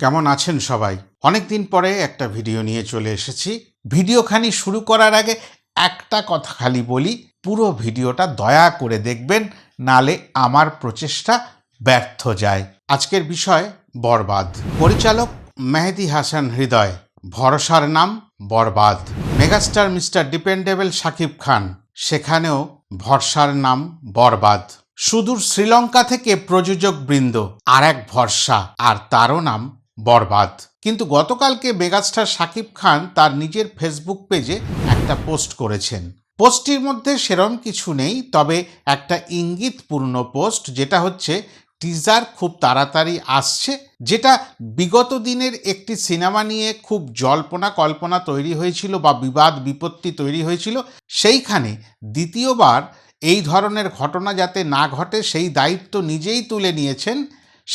কেমন আছেন সবাই? অনেক দিন পরে একটা ভিডিও নিয়ে চলে এসেছি। ভিডিওখানি শুরু করার আগে একটা কথা খালি বলি, পুরো ভিডিওটা দয়া করে দেখবেন, নালে আমার প্রচেষ্টা ব্যর্থ যায়। আজকের বিষয় বরবাদ। পরিচালক মেহেদি হাসান হৃদয়, ভরসার নাম বরবাদ। Megastar mister dependable Shakib Khan, সেখানেও ভরসার নাম বরবাদ। সুদূর শ্রীলঙ্কা থেকে প্রযোজক বৃন্দ আর এক ভরসা, আর তারও নাম বরবাদ। কিন্তু গতকালকে মেগাস্টার শাকিব খান তার নিজের ফেসবুক পেজে একটা পোস্ট করেছেন। পোস্টটির মধ্যে সেরম কিছু নেই, তবে একটা ইঙ্গিতপূর্ণ পোস্ট যেটা হচ্ছে, টিজার খুব তাড়াতাড়ি আসছে যেটা বিগত দিনের একটি সিনেমা নিয়ে খুব জল্পনা কল্পনা তৈরি হয়েছিল বা বিবাদ বিপত্তি তৈরি হয়েছিল, সেইখানে দ্বিতীয়বার এই ধরনের ঘটনা যাতে না ঘটে, সেই দায়িত্ব নিজেই তুলে নিয়েছেন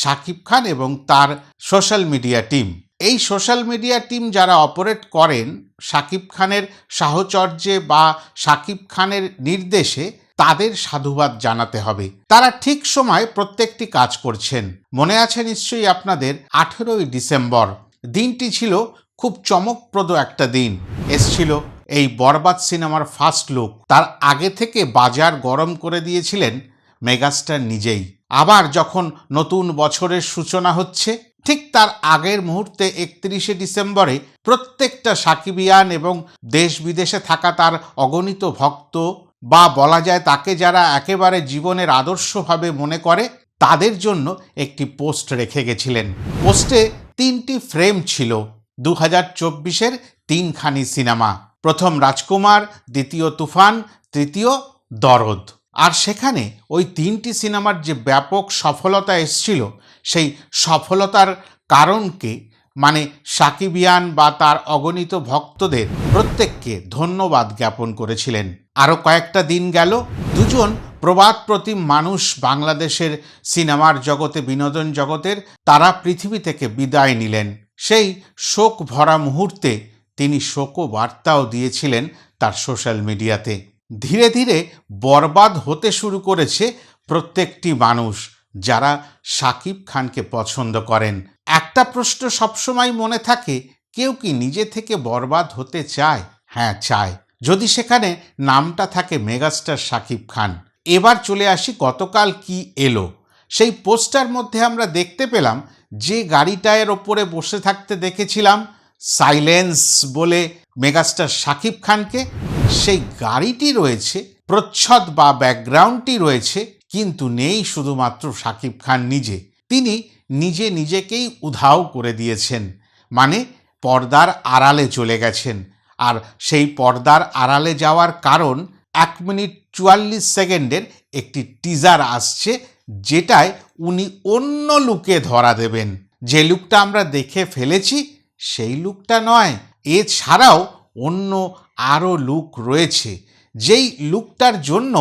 শাকিব খান এবং তার সোশ্যাল মিডিয়া টিম। এই সোশ্যাল মিডিয়া টিম যারা অপারেট করেন, শাকিব খানের সাহচর্যে বা শাকিব খানের নির্দেশে তাদের সাধুবাদ জানাতে হবে। তারা ঠিক সময় প্রত্যেকটি কাজ করছেন। মনে আছে নিশ্চয়ই আপনাদের? আঠেরোই ডিসেম্বর। দিনটি ছিল খুব চমকপ্রদ একটা দিন। এসছিল এই বরবাদ সিনেমার ফার্স্ট লুক। তার আগে থেকে বাজার গরম করে দিয়েছিলেন মেগাস্টার নিজেই। আবার যখন নতুন বছরের সূচনা হচ্ছে, ঠিক তার আগের মুহূর্তে একত্রিশে ডিসেম্বরে প্রত্যেকটা সাকিবিয়ান এবং দেশ বিদেশে থাকা তার অগণিত ভক্ত বা বলা যায় তাকে যারা একেবারে জীবনের আদর্শভাবে মনে করে, তাদের জন্য একটি পোস্ট রেখে গেছিলেন। পোস্টে তিনটি ফ্রেম ছিল দু হাজার চব্বিশের তিনখানি সিনেমা। প্রথম রাজকুমার, দ্বিতীয় তুফান, তৃতীয় দরদ। আর সেখানে ওই তিনটি সিনেমার যে ব্যাপক সফলতা এসছিল, সেই সফলতার কারণকে মানে সাকিবিয়ান বা তার অগণিত ভক্তদের প্রত্যেককে ধন্যবাদ জ্ঞাপন করেছিলেন। আরও কয়েকটা দিন গেল, দুজন প্রবাদ প্রতিম মানুষ বাংলাদেশের সিনেমার জগতে, বিনোদন জগতের তারা পৃথিবী থেকে বিদায় নিলেন। সেই শোক ভরা মুহূর্তে তিনি শোক বার্তাও দিয়েছিলেন তার সোশ্যাল মিডিয়াতে। ধীরে ধীরে বরবাদ হতে শুরু করেছে প্রত্যেকটি মানুষ যারা সাকিব খানকে পছন্দ করেন। একটা প্রশ্ন সবসময় মনে থাকে, কেউ কি নিজে থেকে বরবাদ হতে চায়? হ্যাঁ চায়। যদি সেখানে নামটা থাকে মেগাস্টার সাকিব খান। এবার চলে আসি গতকাল কি এলো। সেই পোস্টার মধ্যে আমরা দেখতে পেলাম, যে গাড়িটায়ের ওপরে বসে থাকতে দেখেছিলাম, সাইলেন্স বলে মেগাস্টার সাকিব খানকে। সেই গাড়িটি রয়েছে, প্রচ্ছদ বা ব্যাকগ্রাউন্ডটি রয়েছে, কিন্তু নেই শুধুমাত্র সাকিব খান নিজে। তিনি নিজে নিজেকেই উধাও করে দিয়েছেন মানে পর্দার আড়ালে চলে গেছেন। আর সেই পর্দার আড়ালে যাওয়ার কারণ এক মিনিট চুয়াল্লিশ সেকেন্ডের একটি টিজার আসছে, যেটায় উনি অন্য লুকে ধরা দেবেন। যে লুকটা আমরা দেখে ফেলেছি, সেই লুকটা নয়। এছাড়াও অন্য আরও লুক রয়েছে। যেই লুকটার জন্য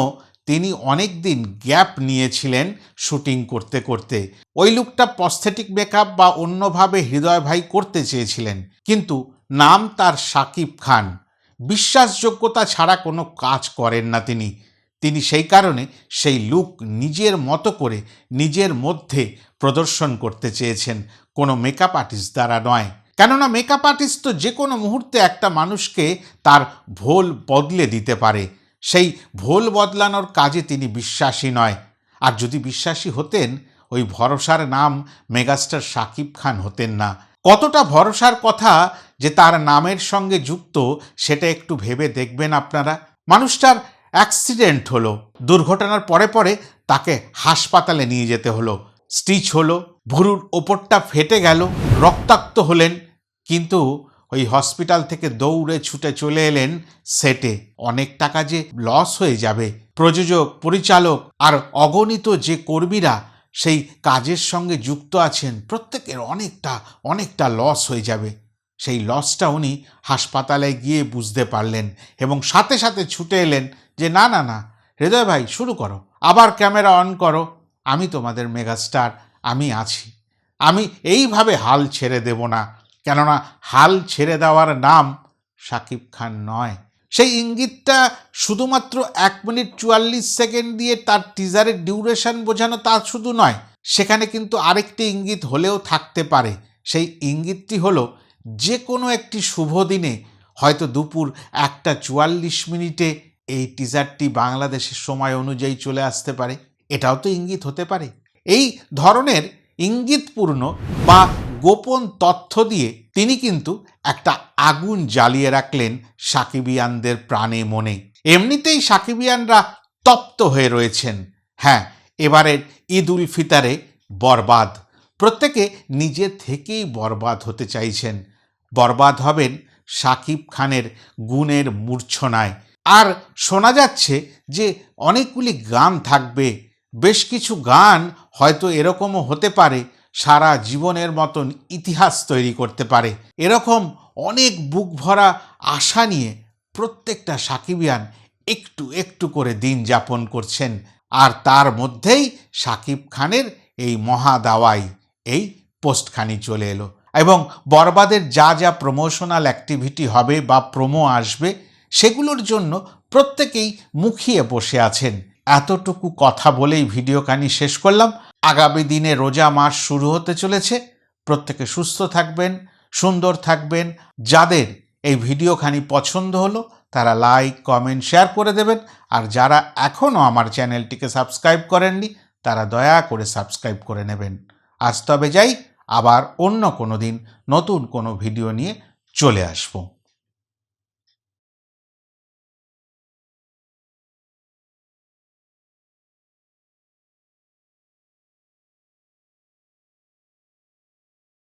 তিনি অনেক দিন গ্যাপ নিয়েছিলেন শুটিং করতে করতে। ওই লুকটা পস্থেটিক মেকআপ বা অন্যভাবে হৃদয় ভাই করতে চেয়েছিলেন, কিন্তু নাম তার সাকিব খান। বিশ্বাসযোগ্যতা ছাড়া কোনো কাজ করেন না তিনি। তিনি সেই কারণে সেই লুক নিজের মতো করে নিজের মধ্যে প্রদর্শন করতে চেয়েছেন। কোনো মেকআপ আর্টিস্ট দ্বারা নয়। কেননা মেকআপ আর্টিস্ট তো যে কোনো মুহূর্তে একটা মানুষকে তার ভোল বদলে দিতে পারে। সেই ভোল বদলানোর কাজে তিনি বিশ্বাসী নয়। আর যদি বিশ্বাসী হতেন, ওই ভরসার নাম মেগাস্টার সাকিব খান হতেন না। কতটা ভরসার কথা যে তার নামের সঙ্গে যুক্ত, সেটা একটু ভেবে দেখবেন আপনারা। মানুষটার অ্যাক্সিডেন্ট হলো, দুর্ঘটনার পরে পরে তাকে হাসপাতালে নিয়ে যেতে হলো, স্টিচ হলো ভুরুর ওপরটা ফেটে গেল, রক্তাক্ত হলেন, কিন্তু ওই হসপিটাল থেকে দৌড়ে ছুটে চলে এলেন সেটে। অনেক টাকা যে লস হয়ে যাবে। প্রযোজক, পরিচালক আর অগণিত যে কর্মীরা সেই কাজের সঙ্গে যুক্ত আছেন, প্রত্যেকের অনেকটা অনেকটা লস হয়ে যাবে। সেই লসটা উনি হাসপাতালে গিয়ে বুঝতে পারলেন এবং সাথে সাথে ছুটে এলেন যে, না না না, হৃদয় ভাই, শুরু করো। আবার ক্যামেরা অন করো। আমি তোমাদের মেগাস্টার আমি আছি। আমি এইভাবে হাল ছেড়ে দেব না। কেননা হাল ছেড়ে দেওয়ার নাম সাকিব খান নয়। সেই ইঙ্গিতটা শুধুমাত্র এক মিনিট চুয়াল্লিশ সেকেন্ড দিয়ে তার টিজারের ডিউরেশন বোঝানো তা শুধু নয়, সেখানে কিন্তু আরেকটি ইঙ্গিত হলেও থাকতে পারে। সেই ইঙ্গিতটি হলো যে কোনো একটি শুভ দিনে হয়তো দুপুর একটা চুয়াল্লিশ মিনিটে এই টিজারটি বাংলাদেশের সময় অনুযায়ী চলে আসতে পারে। এটাও তো ইঙ্গিত হতে পারে। এই ধরনের ইঙ্গিতপূর্ণ বা গোপন তথ্য দিয়ে তিনি কিন্তু একটা আগুন জ্বালিয়ে রাখলেন সাকিবিয়ানদের প্রাণে মনে। এমনিতেই সাকিবিয়ানরা তপ্ত হয়ে রয়েছেন। হ্যাঁ এবারের ঈদ উল ফিতারে বরবাদ। প্রত্যেকে নিজে থেকেই বরবাদ হতে চাইছেন। বরবাদ হবেন সাকিব খানের গুণের মূর্ছনায়। আর শোনা যাচ্ছে যে অনেকগুলি গান থাকবে। বেশ কিছু গান হয়তো এরকমও হতে পারে, সারা জীবনের মতন ইতিহাস তৈরি করতে পারে। এরকম অনেক বুক ভরা আশা নিয়ে প্রত্যেকটা সাকিবিয়ান একটু একটু করে দিন যাপন করছেন। আর তার মধ্যেই সাকিব খানের এই মহা দাওয়াই, এই পোস্টখানি চলে এলো। এবং বরবাদের যা যা প্রমোশনাল অ্যাক্টিভিটি হবে বা প্রোমো আসবে, সেগুলোর জন্য প্রত্যেকেই মুখিয়ে বসে আছেন। এতটুকু কথা বলেই ভিডিও ভিডিওখানি শেষ করলাম। আগামী দিনে রোজা মাস শুরু হতে চলেছে। প্রত্যেকে সুস্থ থাকবেন, সুন্দর থাকবেন। যাদের এই ভিডিওখানি পছন্দ হলো, তারা লাইক, কমেন্ট, শেয়ার করে দেবেন। আর যারা এখনও আমার চ্যানেলটিকে সাবস্ক্রাইব করেননি, তারা দয়া করে সাবস্ক্রাইব করে নেবেন। আজ তবে যাই, আবার অন্য কোনো দিন নতুন কোনো ভিডিও নিয়ে চলে আসব।